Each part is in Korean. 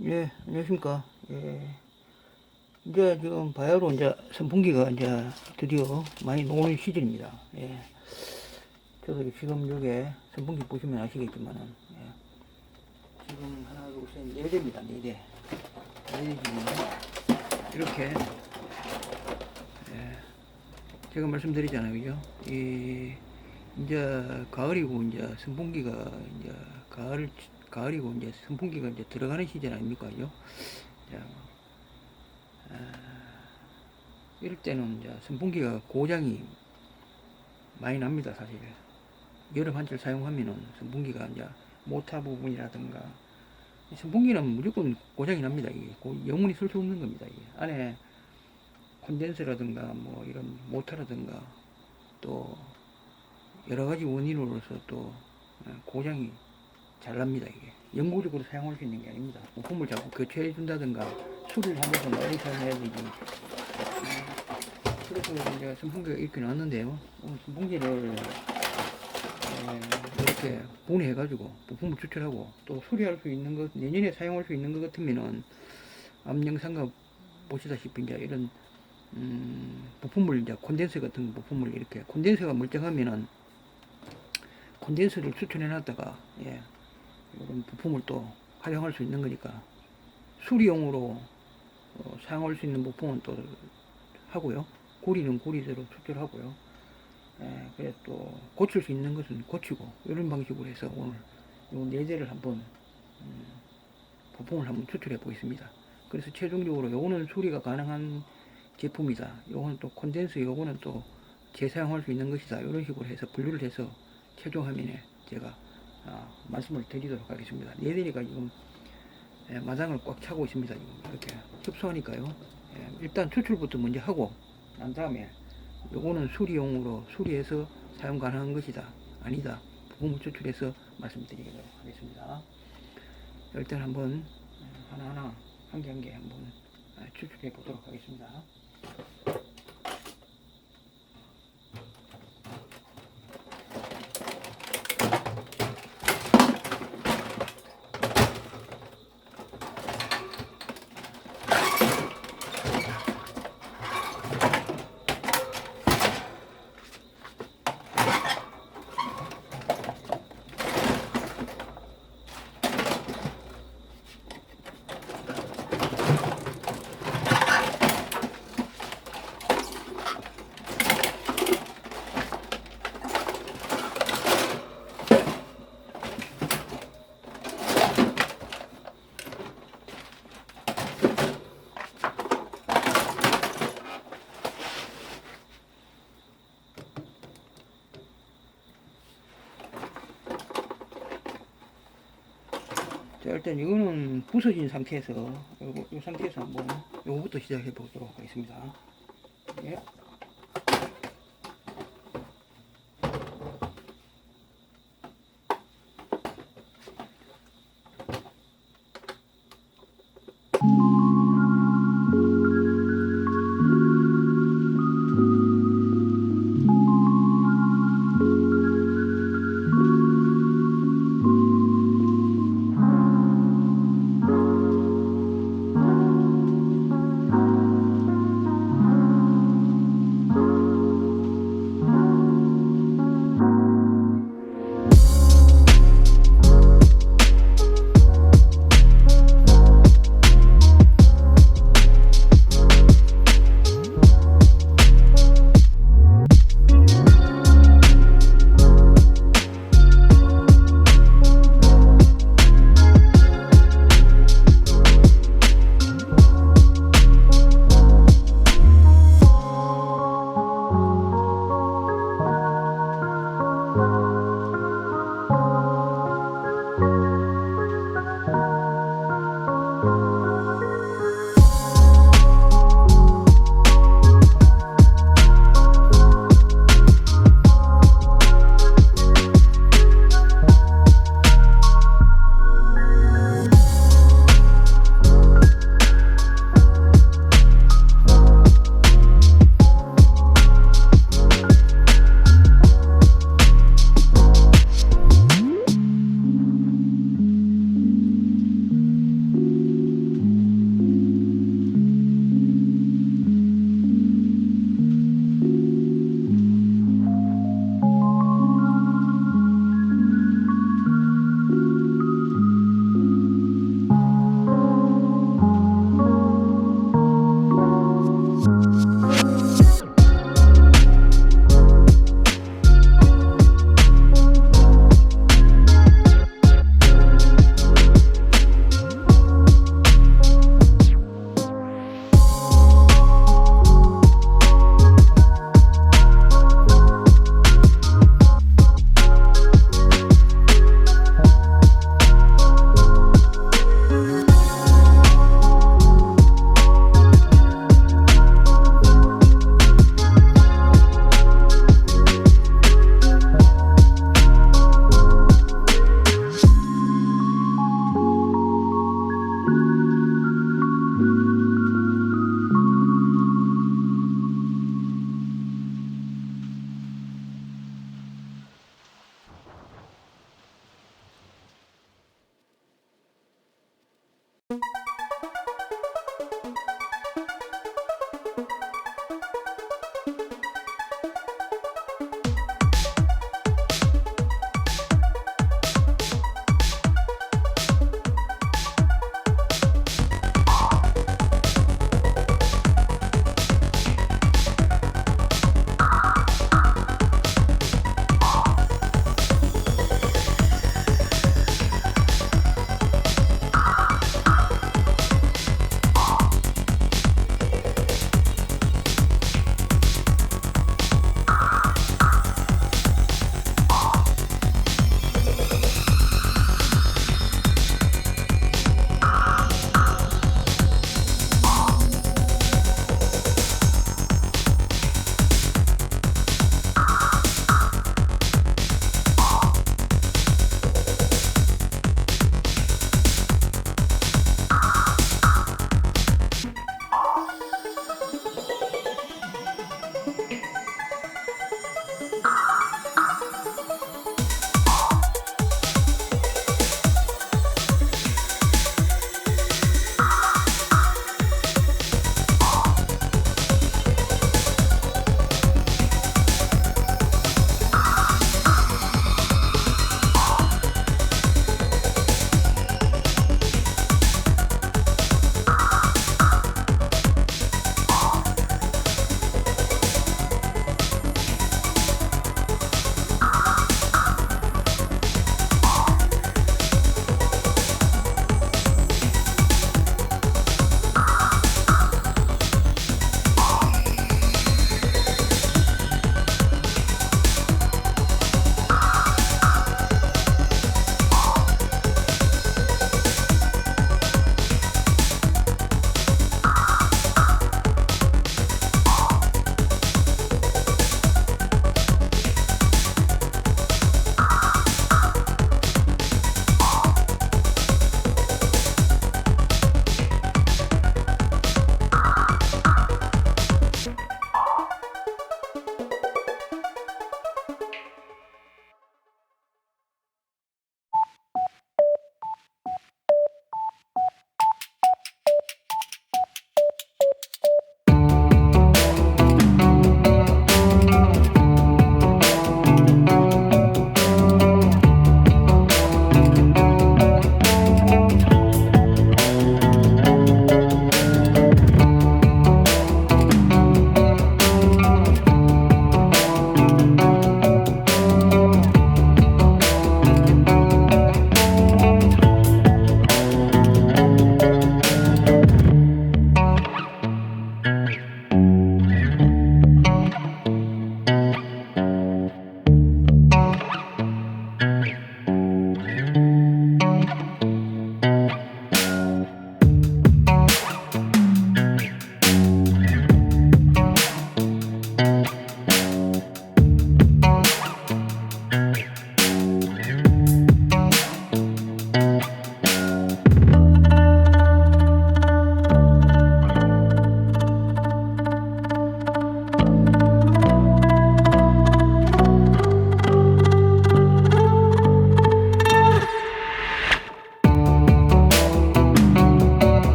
예, 안녕하십니까. 예. 이제 지금 바야로 이제 선풍기가 이제 드디어 많이 나오는 시즌입니다. 예. 저도 지금 여기 선풍기 보시면 아시겠지만은, 예. 지금 하나, 둘, 셋, 네 대입니다. 네 대. 네 대 이렇게, 예. 제가 말씀드리잖아요. 그죠? 이, 이제 가을이고 이제 선풍기가 이제 가을 가을이고 이제 선풍기가 이제 들어가는 시즌 아닙니까? 그죠? 자, 아, 이럴 때는 이제 선풍기가 고장이 많이 납니다, 사실. 여름 한철 사용하면은 선풍기가 이제 모타 부분이라든가 이 선풍기는 무조건 고장이 납니다. 이게 고- 영원히 쓸 수 없는 겁니다. 이게 안에 콘덴서라든가 뭐 이런 모터라든가 또 여러 가지 원인으로서 또 어, 고장이 잘 납니다 이게. 영구적으로 사용할 수 있는 게 아닙니다. 부품을 자꾸 교체해 준다든가 수리를 하면서 많이 사용해야 되지. 음, 그래서 이제 선풍기가 이렇게 나왔는데요. 오늘 선풍기를 에, 이렇게 분해해 가지고 부품을 추출하고 또 수리할 수 있는 것 내년에 사용할 수 있는 것 같으면은 앞 영상과 보시다시피 이제 이런 음, 부품을 이제 콘덴서 같은 부품을 이렇게 콘덴서가 멀쩡하면은 콘덴서를 추출해 놨다가 예, 이런 부품을 또 활용할 수 있는 거니까 수리용으로 어, 사용할 수 있는 부품은 또 하고요. 고리는 고리대로 추출하고요. 예, 그래서 또 고칠 수 있는 것은 고치고 이런 방식으로 해서 오늘 요네 대를 한번 음, 부품을 한번 추출해 보겠습니다. 그래서 최종적으로 요거는 수리가 가능한 제품이다. 요거는 또 콘덴서 요거는 또 재사용할 수 있는 것이다. 이런 식으로 해서 분류를 해서 최종 화면에 제가 아, 말씀을 드리도록 하겠습니다. 얘들이가 지금 예, 마당을 꽉 차고 있습니다. 지금 이렇게 협소하니까요. 예, 일단 추출부터 먼저 하고 난 다음에 요거는 수리용으로 수리해서 사용 가능한 것이다. 아니다. 부품을 추출해서 말씀드리도록 하겠습니다. 일단 한번 하나하나 한 개 한 개 한번 아, 추출해 보도록 하겠습니다. 일단 이거는 부서진 상태에서 요거, 요 상태에서 한번 요거부터 시작해 보도록 하겠습니다. 예.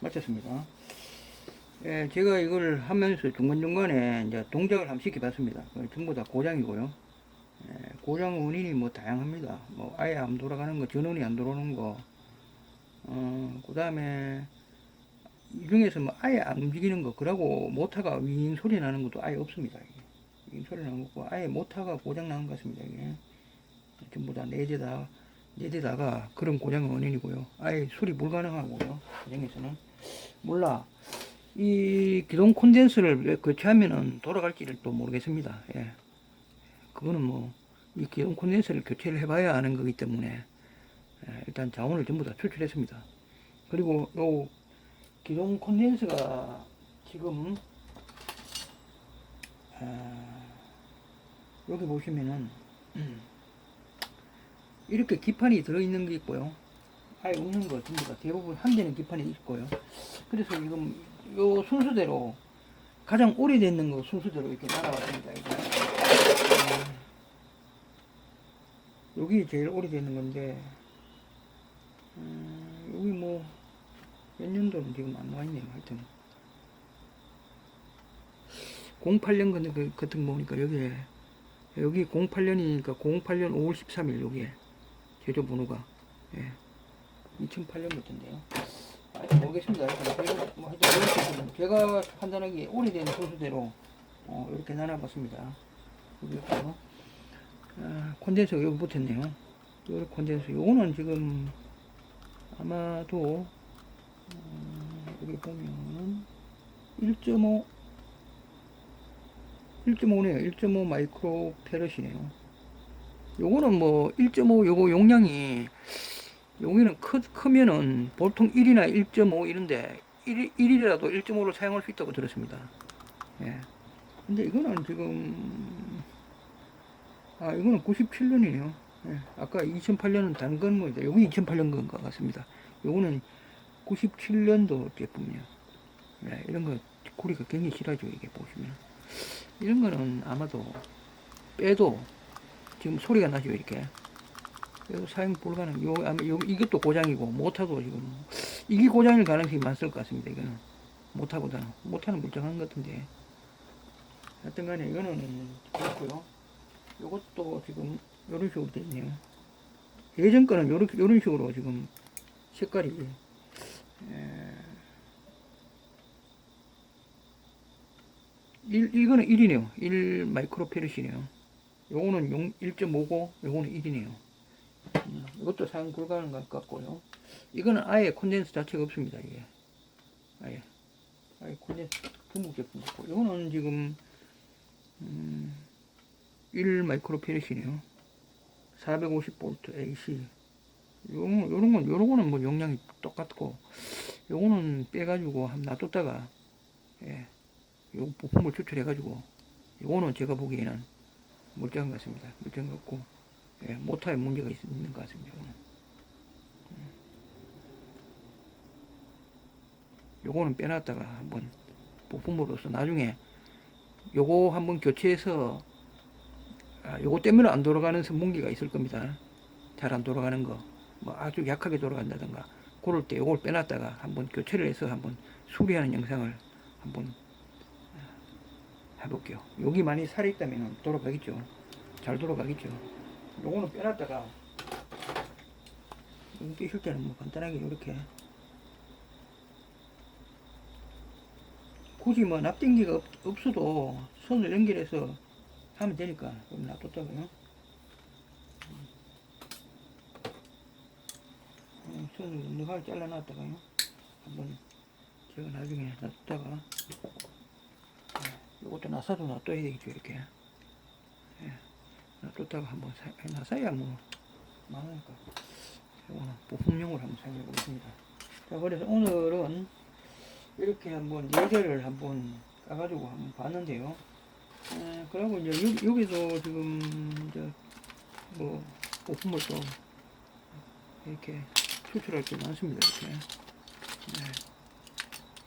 마쳤습니다. 예, 제가 이걸 하면서 중간중간에 이제 동작을 한번 시켜봤습니다. 전부 다 고장이고요. 예, 고장 원인이 뭐 다양합니다. 뭐 아예 안 돌아가는 거, 전원이 안 들어오는 거, 어, 그 다음에 이 중에서 뭐 아예 안 움직이는 거, 그러고 모터가 윙 소리 나는 것도 아예 없습니다. 윙 소리 나는 것고 아예 모터가 고장 나는 것 같습니다. 이게. 전부 다 내재다, 내재다가 그런 고장 원인이고요. 아예 수리 불가능하고요. 고장에서는. 몰라. 이 기동 콘덴서를 왜 교체하면은 돌아갈지를 또 모르겠습니다. 예. 그거는 뭐, 이 기동 콘덴서를 교체를 해봐야 아는 거기 때문에, 예, 일단 자원을 전부 다 추출했습니다. 그리고 요 기동 콘덴서가 지금, 아, 여기 보시면은, 이렇게 기판이 들어있는 게 있고요. 아예 없는 거 전부 다 대부분 한 대는 기판이 있고요. 그래서 지금 요 순서대로 가장 오래됐는 거 순서대로 이렇게 날아왔습니다. 음, 여기 제일 오래되는 건데 음, 여기 뭐 몇 년도는 지금 안 나와 있네요. 하여튼 08년 같은 거 같은 거 보니까 여기에 여기 08년이니까 08년 5월 13일 여기에 제조 번호가 예. 2008년부터인데요. 하여튼 모르겠습니다. 제가, 판단하기에 오래된 소수대로 어, 이렇게 나눠봤습니다. 그리고 아, 콘덴서가 여기 붙었네요. 요 콘덴서 요거는 지금 아마도 어, 여기 보면 1.5 1.5네요. 1.5 마이크로 페럿이네요. 요거는 뭐 1.5 요거 용량이 여기는 크, 크면은 보통 1이나 1.5 이런데 1, 1이라도 1.5로 사용할 수 있다고 들었습니다. 예. 근데 이거는 지금 아 이거는 97년이네요. 예. 아까 2008년은 다른 건 뭐죠? 여기 2008년 건것 같습니다. 요거는 97년도 제품이에요. 예. 이런 거 고리가 굉장히 실하죠. 이게 보시면 이런 거는 아마도 빼도 지금 소리가 나죠 이렇게. 이거 사용 불가능. 요, 아마 요, 이것도 고장이고, 모터도 지금, 이게 고장일 가능성이 많을 것 같습니다, 이거는. 모터보다는. 모터는 멀쩡한 것 같은데. 하여튼 간에 이거는 그렇고요 요것도 지금, 요런 식으로 있네요. 예전 거는 요런, 요런 식으로 지금, 색깔이, 에, 1, 이거는 1이네요. 1 마이크로 페르시네요. 요거는 1.5고, 요거는 1이네요. 음, 이것도 사용 불가능한 것 같고요. 이거는 아예 콘덴서 자체가 없습니다. 이게 아예 아예 콘덴서 중국 제품 같고 이거는 지금 음, 1 마이크로 페르시네요. 450V AC. 요런, 요런 건, 요런 거는 뭐 용량이 똑같고, 요거는 빼가지고 한번 놔뒀다가, 예, 요 부품을 추출해가지고, 요거는 제가 보기에는 멀쩡한 것 같습니다. 멀쩡한 것 같고, 예, 모터에 문제가 있- 있는 것 같습니다. 음. 요거는 빼놨다가 한번 부품으로서 나중에 요거 한번 교체해서 아, 요거 때문에 안 돌아가는 선분기가 있을 겁니다. 잘 안 돌아가는 거, 뭐 아주 약하게 돌아간다든가 그럴 때 요걸 빼놨다가 한번 교체를 해서 한번 수리하는 영상을 한번 아, 해볼게요. 여기 많이 살이 있다면 돌아가겠죠. 잘 돌아가겠죠. 요거는 빼놨다가 이거 끼실 때는 뭐 간단하게 이렇게 굳이 뭐 납땜기가 없, 없어도 손을 연결해서 하면 되니까 좀 놔뒀다고요 음, 손을 넉넉하게 잘라놨다가요 한번 제가 나중에 놔뒀다가 이것도 나사도 놔둬야 되겠죠 이렇게. 예. 놔뒀다가 한번 사, 나사야 뭐. 많으니까. 이거는 부품용으로 한번 사용해 보겠습니다. 자 그래서 오늘은 이렇게 한번 예제를 한번 까가지고 한번 봤는데요. 에, 그리고 이제 여기, 여기도 지금 이제 뭐 부품을 또 이렇게 추출할 게 많습니다 이렇게. 네.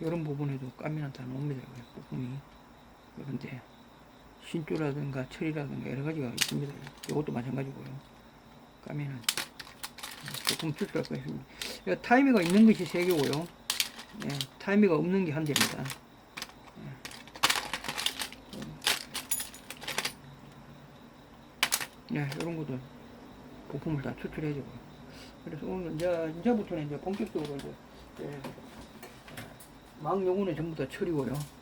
이런 부분에도 까미는 다 나옵니다 부품이 그런데 신조라든가 철이라든가 여러 가지가 있습니다. 이것도 마찬가지고요. 까면은 조금 추출할 거 있습니다. 이거 타이머가 있는 것이 세 개고요. 예, 타이밍가 없는 게 한계입니다. 예, 이런 것도 부품을 다 추출해주고. 그래서 오늘 이제 이제부터는 이제 본격적으로 이제 예, 망 요구는 전부 다 처리고요.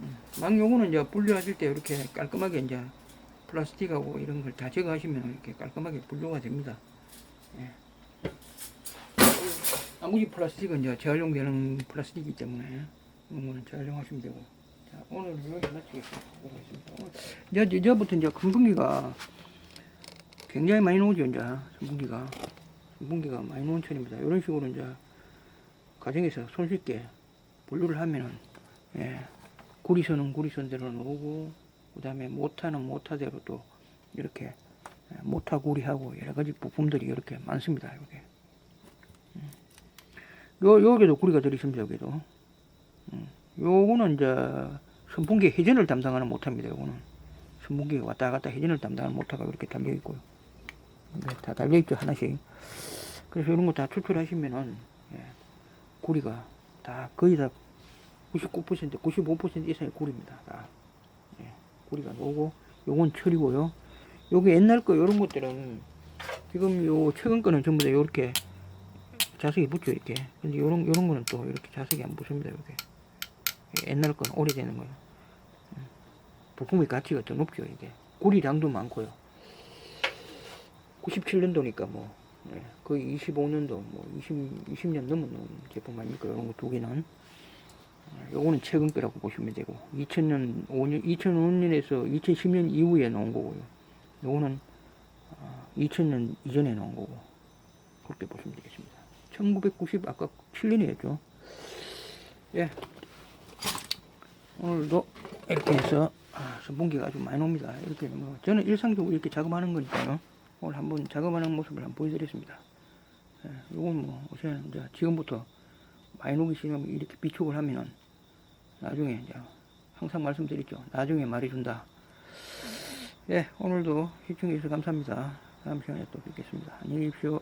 음, 망 요구는 이제 분류하실 때 이렇게 깔끔하게 이제 플라스틱하고 이런 걸 다 제거하시면 이렇게 깔끔하게 분류가 됩니다. 예. 나머지 플라스틱은 이제 재활용되는 플라스틱이기 때문에 이런 거는 재활용하시면 되고. 자, 오늘 여기 마치겠습니다. 이제 이제부터 이제 금분기가 굉장히 많이 나오죠, 이제 선분기가 선분기가 많이 나온 편입니다. 이런 식으로 이제 가정에서 손쉽게 분류를 하면은 예, 구리선은 구리선대로 나오고 그 다음에 모타는 모타대로 또 이렇게 예, 모타 구리하고 여러 가지 부품들이 이렇게 많습니다. 여기. 음. 요 여기도 구리가 들어있습니다. 여기도. 음. 요거는 이제 선풍기 회전을 담당하는 모타입니다. 요거는 선풍기가 왔다 갔다 회전을 담당하는 모타가 이렇게 달려 있고요. 네, 다 달려 있죠 하나씩. 그래서 이런 거 다 추출하시면은 예, 구리가 다 거의 다 99% 95% 이상의 구리입니다. 다. 예, 구리가 나오고 요건 철이고요. 요게 옛날 거 요런 것들은 지금 요 최근 거는 전부 다 요렇게 자석이 붙죠 이렇게. 근데 요런 요런 거는 또 이렇게 자석이 안 붙습니다. 요게. 예, 옛날 거는 오래되는 거예요. 음, 부품의 가치가 더 높죠 이게. 구리량도 많고요. 97년도니까 뭐 예, 거의 25년도 뭐 20, 20년 넘은 제품 아닙니까 이런 거 두 개는 어, 요거는 최근 거라고 보시면 되고 2000년 5년 2005년에서 2010년 이후에 나온 거고요. 요거는 어, 2000년 이전에 나온 거고 그렇게 보시면 되겠습니다. 1990 아까 7년이었죠 예. 오늘도 이렇게 해서 아, 선풍기가 아주 많이 옵니다. 이렇게 뭐 저는 일상적으로 이렇게 작업하는 거니까요. 오늘 한번 작업하는 모습을 한번 보여드렸습니다. 예, 요건 뭐, 우선 이제 지금부터 많이 녹이 시면 이렇게 비축을 하면은 나중에 이제 항상 말씀드렸죠. 나중에 말해준다. 예, 오늘도 시청해주셔서 감사합니다. 다음 시간에 또 뵙겠습니다. 안녕히 계십시오.